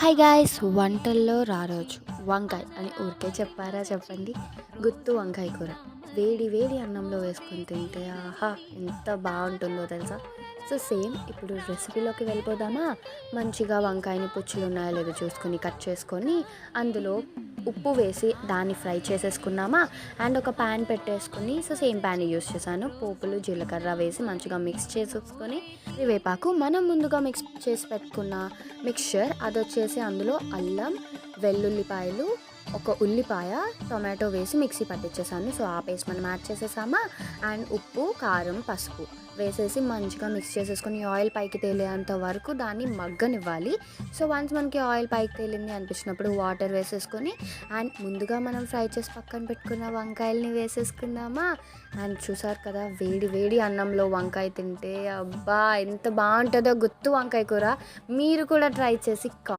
Hi guys వంటల్లో రారోజు. వంకాయ అని ఊరికే చెప్పారా చెప్పండి. గుత్తు వంకాయ కూర. వేడి వేడి అన్నంలో వేసుకొని తింటే ఆహా ఎంత బాగుంటుందో తెలుసా? సో సేమ్ ఇప్పుడు రెసిపీలోకి వెళ్ళిపోదామా? మంచిగా వంకాయని పుచ్చులు ఉన్నాయో లేదో చూసుకొని కట్ చేసుకొని అందులో ఉప్పు వేసి దాన్ని ఫ్రై చేసేసుకున్నామా? అండ్ ఒక ప్యాన్ పెట్టేసుకుని సో సేమ్ ప్యాన్ యూస్ చేశాను. పోపులు జీలకర్ర వేసి మంచిగా మిక్స్ చేసేసుకొని వేపాకు మనం ముందుగా మిక్స్ చేసి పెట్టుకున్న మిక్చర్ అది వచ్చేసి అందులో అల్లం వెల్లుల్లిపాయలు ఒక ఉల్లిపాయ టొమాటో వేసి మిక్సీ పట్టించేసాను. సో ఆ పేస్ట్ మనం యాడ్ చేసేసామా? అండ్ ఉప్పు కారం పసుపు వేసేసి మంచిగా మిక్స్ చేసేసుకొని ఆయిల్ పైకి తేలేంత వరకు దాన్ని మగ్గనివ్వాలి. సో వన్స్ మనకి ఆయిల్ పైకి తేలింది అనిపించినప్పుడు వాటర్ వేసేసుకొని అండ్ ముందుగా మనం ఫ్రై చేసి పక్కన పెట్టుకున్న వంకాయల్ని వేసేసుకుందామా? అండ్ చూసారు కదా వేడి వేడి అన్నంలో వంకాయ తింటే అబ్బా ఎంత బాగుంటుందో గుత్తు వంకాయ కూర. మీరు కూడా ట్రై చేసి